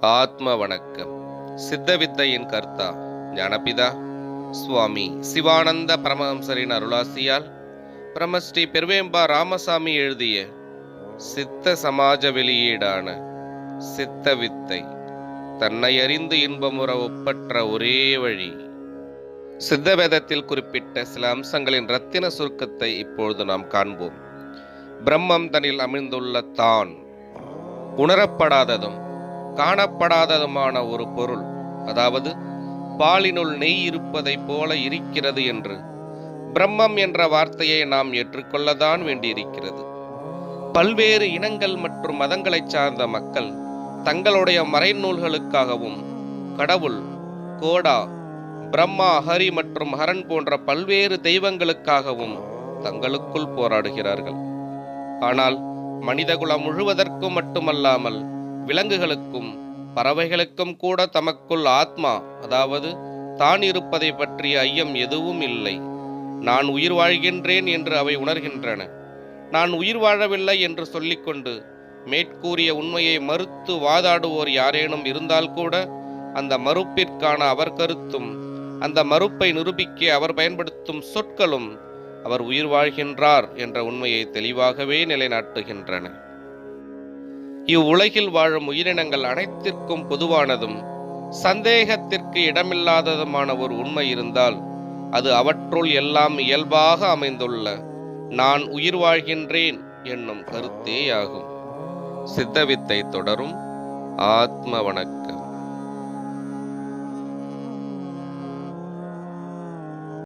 ஆத்ம வணக்கம். சித்தவித்தையின் கர்த்தா ஞானபிதா சுவாமி சிவானந்த பரமஹம்சரின் அருளாசியால் பிரமஸ்ரீ பெருவேம்பா ராமசாமி எழுதிய சித்த சமாஜ வெளியீடான சித்த வித்தை தன்னை அறிந்து இன்பமுற ஒப்பற்ற ஒரே வழி. சித்தவேதத்தில் குறிப்பிட்ட சில அம்சங்களின் ரத்தின சுருக்கத்தை இப்பொழுது நாம் காண்போம். பிரம்மம் தனில் அமிழ்ந்துள்ள தான் உணரப்படாததும் காணப்படாததுமான ஒரு பொருள். அதாவது பாலினுள் நெய் இருப்பதைப் போல இருக்கிறது என்று. பிரம்மம் என்ற வார்த்தையை நாம் ஏற்றுக்கொள்ளத்தான் வேண்டியிருக்கிறது. பல்வேறு இனங்கள் மற்றும் மதங்களைச் சார்ந்த மக்கள் தங்களுடைய மறைநூல்களுக்காகவும் கடவுள் கோடா பிரம்மா ஹரி மற்றும் ஹரன் போன்ற பல்வேறு தெய்வங்களுக்காகவும் தங்களுக்குள் போராடுகிறார்கள். ஆனால் மனிதகுலம் முழுவதற்கும் மட்டுமல்லாமல் விலங்குகளுக்கும் பறவைகளுக்கும் கூட தமக்குள் ஆத்மா அதாவது தான் இருப்பதை பற்றிய ஐயம் எதுவும் இல்லை. நான் உயிர் வாழ்கின்றேன் என்று அவை உணர்கின்றன. நான் உயிர் வாழவில்லை என்று சொல்லிக்கொண்டு மேற்கூறிய உண்மையை மறுத்து வாதாடுவோர் யாரேனும் இருந்தால் கூட அந்த மறுப்பிற்கான அவர் கருத்தும் அந்த மறுப்பை நிரூபிக்க அவர் பயன்படுத்தும் சொற்களும் அவர் உயிர் வாழ்கின்றார் என்ற உண்மையை தெளிவாகவே நிலைநாட்டுகின்றன. இவ்வுலகில் வாழும் உயிரினங்கள் அனைத்திற்கும் பொதுவானதும் சந்தேகத்திற்கு இடமில்லாததுமான ஒரு உண்மை இருந்தால் அது அவற்றுள் எல்லாம் இயல்பாக அமைந்துள்ள நான் உயிர் வாழ்கின்றேன் என்னும் கருத்தேயாகும். சித்தவித்தை தொடரும். ஆத்ம வணக்கம்.